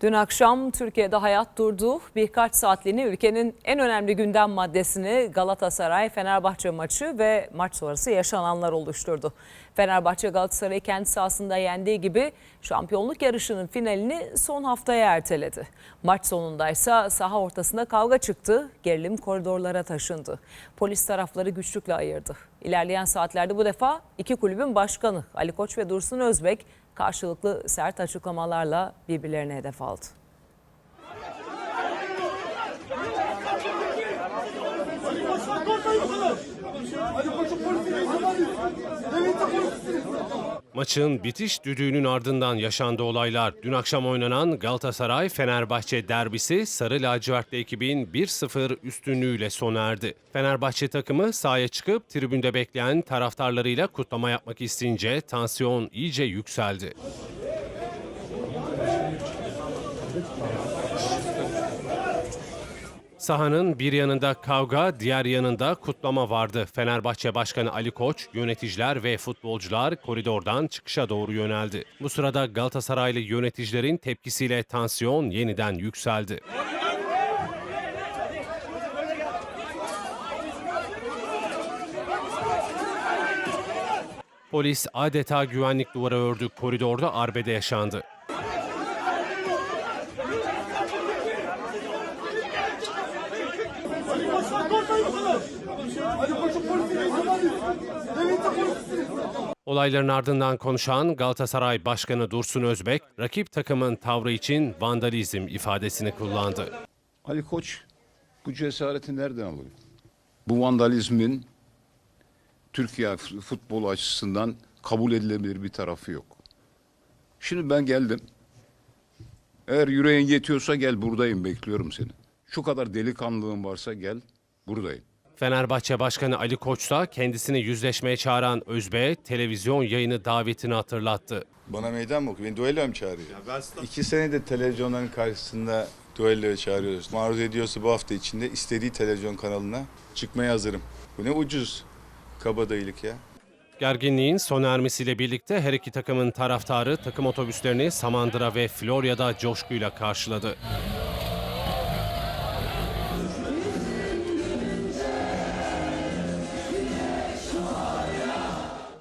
Dün akşam Türkiye'de hayat durdu. Birkaç saatliğine ülkenin en önemli gündem maddesini Galatasaray Fenerbahçe maçı ve maç sonrası yaşananlar oluşturdu. Fenerbahçe Galatasaray'ı kendi sahasında yendiği gibi şampiyonluk yarışının finalini son haftaya erteledi. Maç sonundaysa saha ortasında kavga çıktı, gerilim koridorlara taşındı. Polis tarafları güçlükle ayırdı. İlerleyen saatlerde bu defa iki kulübün başkanı Ali Koç ve Dursun Özbek karşılıklı sert açıklamalarla birbirlerine hedef aldı. Maçın bitiş düdüğünün ardından yaşandı olaylar. Dün akşam oynanan Galatasaray-Fenerbahçe derbisi Sarı Lacivertli ekibin 1-0 üstünlüğüyle sona erdi. Fenerbahçe takımı sahaya çıkıp tribünde bekleyen taraftarlarıyla kutlama yapmak isteyince tansiyon iyice yükseldi. Sahanın bir yanında kavga, diğer yanında kutlama vardı. Fenerbahçe Başkanı Ali Koç, yöneticiler ve futbolcular koridordan çıkışa doğru yöneldi. Bu sırada Galatasaraylı yöneticilerin tepkisiyle tansiyon yeniden yükseldi. Polis adeta güvenlik duvarı ördü. Koridorda arbede yaşandı. Olayların ardından konuşan Galatasaray Başkanı Dursun Özbek, rakip takımın tavrı için vandalizm ifadesini kullandı. Ali Koç bu cesareti nereden alıyor? Bu vandalizmin Türkiye futbolu açısından kabul edilebilir bir tarafı yok. Şimdi ben geldim. Eğer yüreğin yetiyorsa gel buradayım bekliyorum seni. Şu kadar delikanlılığın varsa gel buradayım. Fenerbahçe Başkanı Ali Koç da kendisini yüzleşmeye çağıran Özbek'e televizyon yayını davetini hatırlattı. Bana meydan mı okuyor? Beni duello mu çağırıyor? İki senedir televizyonların karşısında duelloya çağırıyoruz. Maruz ediyorsa bu hafta içinde istediği televizyon kanalına çıkmaya hazırım. Bu ne ucuz kabadayılık ya. Gerginliğin sona ermesiyle birlikte her iki takımın taraftarı takım otobüslerini Samandıra ve Florya'da coşkuyla karşıladı.